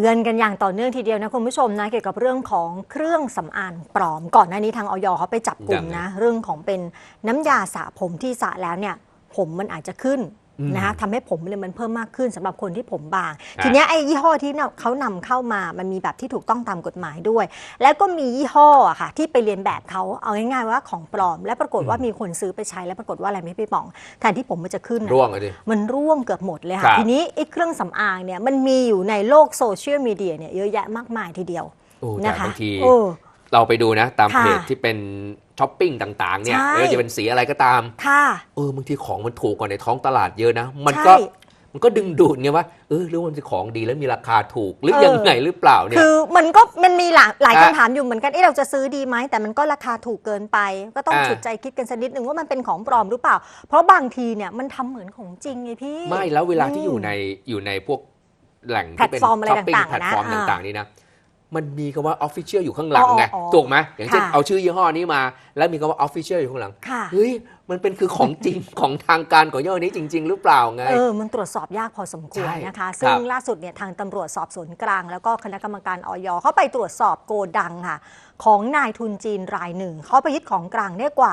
เตือนกันอย่างต่อเนื่องทีเดียวนะคุณผู้ชมนะเกี่ยวกับเรื่องของเครื่องสำอางปลอม ก่อนหน้านี้ทางออยเขาไปจับกลุ่มนะ เรื่องของเป็นน้ำยาสระผมที่สระแล้วเนี่ย ผมมันอาจจะขึ้นอืม นะคะทำให้ผมเลยมันเพิ่มมากขึ้นสำหรับคนที่ผมบางอะทีเนี้ยไอ้ยี่ห้อที่เขานำเข้ามามันมีแบบที่ถูกต้องตามกฎหมายด้วย แล้วก็มียี่ห้ออะค่ะ ที่ไปเรียนแบบเขาเอาง่ายๆว่าของปลอม และปรากฏว่ามีคนซื้อไปใช้แล้วปรากฏว่าอะไรไม่พี่ป๋องแทนที่ผมมันจะขึ้นอะร่วงเลยดิมันร่วงเกือบหมดเลยครัค่ะบทีนี้ไอ้เครื่องสำอางเนี่ยมันมีอยู่ในโลกโซเชียลมีเดียเนี่ยเยอะแยะมากมายทีเดียวโอ้แต่นะคะบางทีโอ้เราไปดูนะ ตามค่ะเพจที่เป็น ช้อปปิ้งต่างๆเนี่ยใช่ ไม่ว่าจะเป็นสีอะไรก็ตาม ค่ะ เออบางทีของมันถูกกว่าในท้องตลาดเยอะนะ มันใช่ก็มันก็ดึงดูดไงว่าเออหรือว่ามันจะของดีแล้วมีราคาถูกหรือเออยังไงหรือเปล่าเนี่ย คือมันก็มันมีหลายหลายอะคำถามอยู่เหมือนกันเอ๊ะเราจะซื้อดีไหมแต่มันก็ราคาถูกเกินไป ก็ต้องอะฉุดใจคิดกันสักนิดหนึ่งว่ามันเป็นของปลอมหรือเปล่า เพราะบางทีเนี่ยมันทำเหมือนของจริงไงพี่ ไม่แล้วเวลาที่อืมอยู่ในอยู่ในพวกแหล่งแพลที่ตเป็นฟอร์มอะไรช้อปปิ้งต่างๆแพลตฟอร์มนะต่างๆนี่นะ มันมีคำว่า Official อยู่ข้างหลังอ๋อไงอ๋อถูกไหมอย่างเช่นค่ะ เอาชื่อยี่ห้อนี้มา แล้วมีคำว่า Official อยู่ข้างหลังค่ะ เฮ้ยมันเป็นคือของจริง ของทางการของยี่ห้อนี้จริง ๆ หรือเปล่าไง เออ มันตรวจสอบยากพอสมควรใช่นะคะครับซึ่งล่าสุดเนี่ยทางตำรวจสอบสวนกลาง แล้วก็คณะกรรมการออยเขาไปตรวจสอบโกดังค่ะ ของนายทุนจีนรายหนึ่ง เขาไปยึดของกลางได้กว่า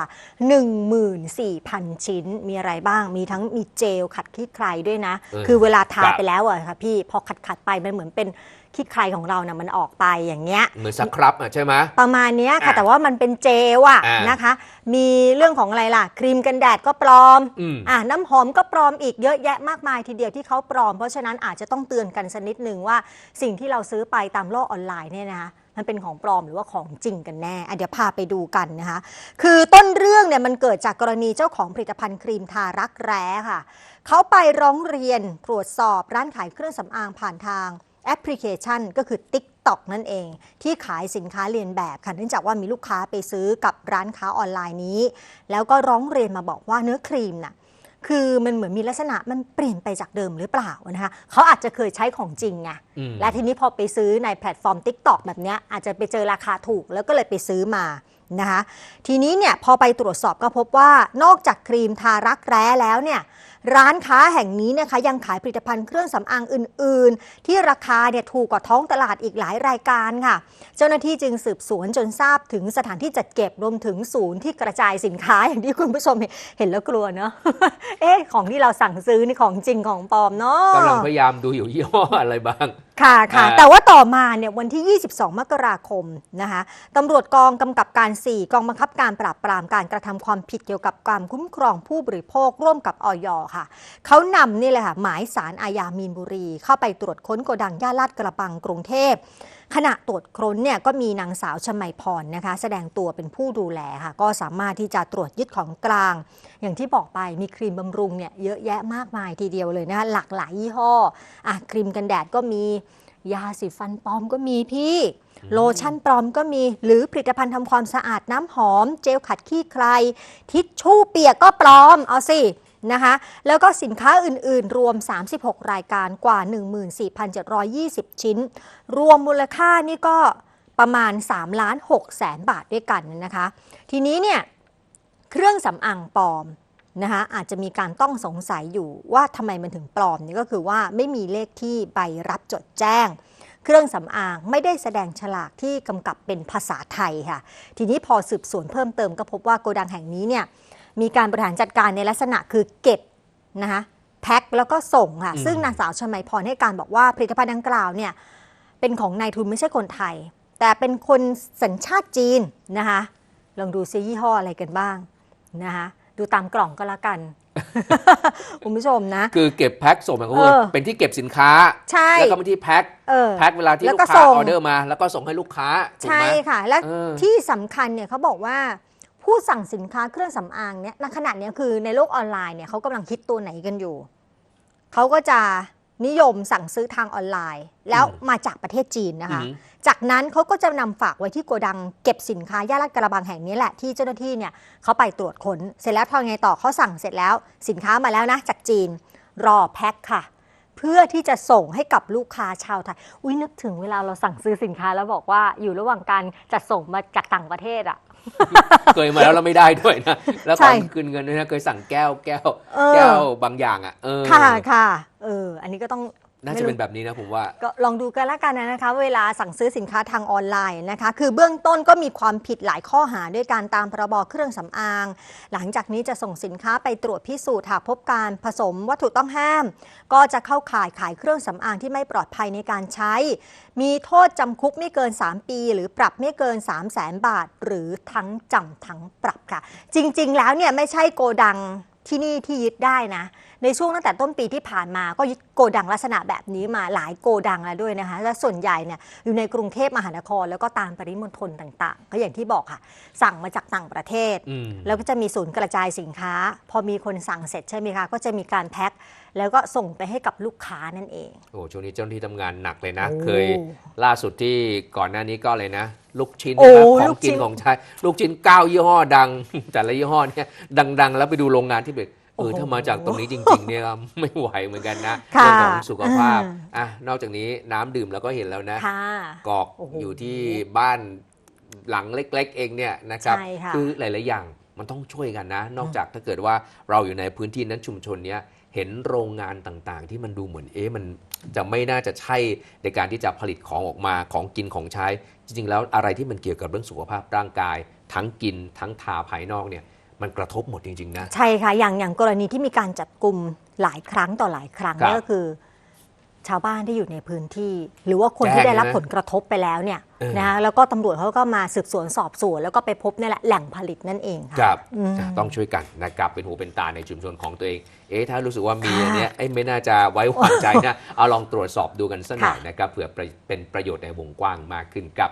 14,000 ชิ้น มีอะไรบ้าง มีทั้งมีเจลขัดขี้ใครด้วยนะเออคือเวลาทาครับไปแล้วอะค่ะพี่ พอขัดขัดๆไปมันเหมือนเป็นขี้ใครของเรานะ่ะมันออกไปอย่างเงี้ยเหมือนสครับอะใช่ไหมประมาณเนี้ยค่ะอะแต่ว่ามันเป็นเจลอะอะนะคะ มีเรื่องของอะไรล่ะครีมกันแดดก็ปลอมอืม อะน้ำหอมก็ปลอมอีกเยอะแยะมากมายทีเดียวที่เขาปลอม เพราะฉะนั้นอาจจะต้องเตือนกันสักนิดหนึ่งว่าสิ่งที่เราซื้อไปตามโลกออนไลน์เนี่ยนะคะมันเป็นของปลอมหรือว่าของจริงกันแน่อะเดี๋ยวพาไปดูกันนะคะ คือต้นเรื่องเนี่ยมันเกิดจากกรณีเจ้าของผลิตภัณฑ์ครีมทารักแร้ค่ะ เขาไปร้องเรียนตรวจสอบร้านขายเครื่องสำอางผ่านทางแอปพลิเคชันก็คือ TikTok นั่นเอง ที่ขายสินค้าเรียนแบบค่ะเนื่องจากว่ามีลูกค้าไปซื้อกับร้านค้าออนไลน์นี้ แล้วก็ร้องเรียนมาบอกว่าเนื้อครีมน่ะคือมันเหมือนมีลักษณะมันเปลี่ยนไปจากเดิมหรือเปล่านะคะเขาอาจจะเคยใช้ของจริงไงอืมและทีนี้พอไปซื้อในแพลตฟอร์ม TikTok แบบเนี้ยอาจจะไปเจอราคาถูกแล้วก็เลยไปซื้อมานะคะทีนี้เนี่ยพอไปตรวจสอบก็พบว่านอกจากครีมทารักแร้แล้วเนี่ย ร้านค้าแห่งนี้นะคะยังขายผลิตภัณฑ์เครื่องสำอางอื่น ๆ ที่ราคาเนี่ยถูกกว่าท้องตลาดอีกหลายรายการค่ะ เจ้าหน้าที่จึงสืบสวนจนทราบถึงสถานที่จัดเก็บรวมถึงศูนย์ที่กระจายสินค้าอย่างที่คุณผู้ชมเห็นเห็นแล้วกลัวเนาะเอ๊ะของที่เราสั่งซื้อนี่ของจริงของปลอมเนาะกำลังพยายามดูอยู่ยี่ห้ออะไรบ้างค่ะค่ะอ่าแต่ว่าต่อมาเนี่ยวันที่ 22 มกราคมนะคะตำรวจกองกำกับการ 4 กองบังคับการปราบปรามการกระทำความผิดเกี่ยวกับการคุ้มครองผู้บริโภคร่วมกับออยค่ะ เขานำนี่เลยค่ะหมายสารอาญามีนบุรี เข้าไปตรวจค้นโกดังย่านลาดกระบังกรุงเทพ ขณะตรวจค้นเนี่ยก็มีนางสาวชมัยพรนะคะ แสดงตัวเป็นผู้ดูแลค่ะ ก็สามารถที่จะตรวจยึดของกลาง อย่างที่บอกไปมีครีมบำรุงเนี่ยเยอะแยะมากมายทีเดียวเลยนะคะหลากหลายยี่ห้ออะครีมกันแดดก็มียาสีฟันปลอมก็มีพี่ โลชั่นปลอมก็มี หรือผลิตภัณฑ์ทำความสะอาดน้ำหอม เจลขัดขี้ใคร ทิชชู่เปียกก็ปลอม เอาสิ นะคะ แล้วก็สินค้าอื่น ๆ รวม 36 รายการกว่า 14,720 ชิ้น รวมมูลค่านี่ก็ประมาณ3ล้าน6แสนบาทด้วยกันนะคะ ทีนี้เนี่ยเครื่องสำอางปลอมนะคะอาจจะมีการต้องสงสัยอยู่ว่าทำไมมันถึงปลอมนี่ก็คือว่าไม่มีเลขที่ใบรับจดแจ้ง เครื่องสำอางไม่ได้แสดงฉลากที่กำกับเป็นภาษาไทยค่ะ ทีนี้พอสืบสวนเพิ่มเติมก็พบว่าโกดังแห่งนี้เนี่ย มีการบริหารจัดการในลักษณะคือเก็บนะคะแพ็คแล้วก็ส่งค่ะอืมซึ่งนางสาวชมัยพรให้การบอกว่าผลิตภัณฑ์ดังกล่าวเนี่ยเป็นของนายทุนไม่ใช่คนไทย แต่เป็นคนสัญชาติจีนนะคะลองดูซิยี่ห้ออะไรกันบ้างนะคะดูตามกล่องก็แล้วกันคุณผู้ชมนะ คือเก็บแพ็คส่งหมายความว่าเออเป็นที่เก็บสินค้า ใช่ แล้วก็บางที่แพ็คเออแพ็คเวลาที่แล้วลูก็กค้าส่งออเดอร์มา แล้วก็ส่งให้ลูกค้าถูกใช่ไหมค่ะ และเออที่สำคัญเนี่ยเขาบอกว่า ผู้สั่งสินค้าเครื่องสำอางเนี่ยณขณะเนี้ยคือในโลกออนไลน์เนี่ยเขากำลังคิดตัวไหนกันอยู่ เขาก็จะนิยมสั่งซื้อทางออนไลน์ แล้วมาจากประเทศจีนนะคะอือหือจากนั้นเขาก็จะนำฝากไว้ที่โกดังเก็บสินค้าย่านลาดกระบังแห่งนี้แหละที่เจ้าหน้าที่เนี่ยเขาไปตรวจค้น เสร็จแล้วทำไงต่อเขาสั่งเสร็จแล้วสินค้ามาแล้วนะจากจีนรอแพ็คค่ะ เพื่อที่จะส่งให้กับลูกค้าชาวไทยอุ้ยนึกถึงเวลาเราสั่งซื้อสินค้าแล้วบอกว่าอยู่ระหว่างการจัดส่งมาจากต่างประเทศอะ เคยมาแล้วเราไม่ได้ด้วยนะ แล้วใช่ตอนคืนเงินด้วยนะ เคยสั่งแก้วแก้วเออแก้วบางอย่างอะ เออ ค่ะค่ะ เออ อันนี้ก็ต้อง น่าไม่จะรู้เป็นแบบนี้นะผมว่า ก็ลองดูกันแล้วกันนะคะ เวลาสั่งซื้อสินค้าทางออนไลน์นะคะ คือเบื้องต้นก็มีความผิดหลายข้อหาด้วยการตามพรบเครื่องสำอาง หลังจากนี้จะส่งสินค้าไปตรวจพิสูจน์หากพบการผสมวัตถุต้องห้าม ก็จะเข้าข่ายขายเครื่องสำอางที่ไม่ปลอดภัยในการใช้ มีโทษจำคุกไม่เกิน 3 ปี หรือปรับไม่เกิน 3 0 0แสนบาท หรือทั้งจำทั้งปรับค่ะ จริง ๆ แล้วเนี่ยไม่ใช่โกดังที่นี่ที่ยึดได้นะ ในช่วงตั้งแต่ต้นปีที่ผ่านมาก็ยึดโกดังลักษณะแบบนี้มาหลายโกดังแล้วด้วยนะคะและส่วนใหญ่เนี่ยอยู่ในกรุงเทพมหานคร แล้วก็ตามปริมณฑลต่างๆ ก็อย่างที่บอกค่ะ สั่งมาจากต่างประเทศอืมแล้วก็จะมีศูนย์กระจายสินค้า พอมีคนสั่งเสร็จใช่ไหมคะก็จะมีการแพ็คแล้วก็ส่งไปให้กับลูกค้านั่นเองโอ้ช่วงนี้เจ้าหน้าที่ทำงานหนักเลยนะโอ้เคยล่าสุดที่ก่อนหน้านี้ก็เลยนะ ลูกชิ้นโอ้นะครับขลูองกชิ้กินนของใช้ลูกชิ้นเก้ายี่ห้อดัง แต่ละยี่ห้อเนี่ยดัง ๆ แล้วไปดูโรงงานที่แบบ เออโอ้โหถ้ามาจากตรงนี้จริงๆเนี่ยไม่ไหวเหมือนกันนะค่ะเรื่องของสุขภาพอ่าอะนอกจากนี้น้ำดื่มเราก็เห็นแล้วนะค่ะกอกโอ้โหอยู่ที่บ้านหลังเล็ก ๆ เองเนี่ยนะครับใช่ค่ะอหลาย ๆ อย่างมันต้องช่วยกันนะ นอกจากถ้าเกิดว่าเราอยู่ในพื้นที่นั้นชุมชนเนี้ยเห็นโรงงานต่างๆ ที่มันดูเหมือนเอ๊ะมันจะไม่น่าจะใช่ในการที่จะผลิตของออกมาของกินของใช้ จริง ๆ แล้วอะไรที่มันเกี่ยวกับเรื่องสุขภาพร่างกาย ทั้งกินทั้งทาภายนอกเนี่ย มันกระทบหมดจริง ๆ นะ ใช่ค่ะ อย่างอย่างกรณีที่มีการจับกลุ่มหลายครั้งต่อหลายครั้งครับนั่นก็คือ ชาวบ้านที่อยู่ในพื้นที่ หรือว่าคนแจ้งที่ได้รับนะผลกระทบไปแล้วเนี่ยเออนะคะแล้วก็ตำรวจเขาก็มาสืบสวนสอบสวน แล้วก็ไปพบนี่แหละแหล่งผลิตนั่นเองค่ะ ครับอืมอะต้องช่วยกันนะครับเป็นหูเป็นตาในชุมชนของตัวเอง เอ๊ะถ้ารู้สึกว่ามีค่ะอันเนี้ยเอ้ยไม่น่าจะไว้วางใจนะ เอาลองตรวจสอบดูกันสักหน่อยค่ะนะครับเผื่อเป็นประโยชน์ในวงกว้างมากขึ้นครับ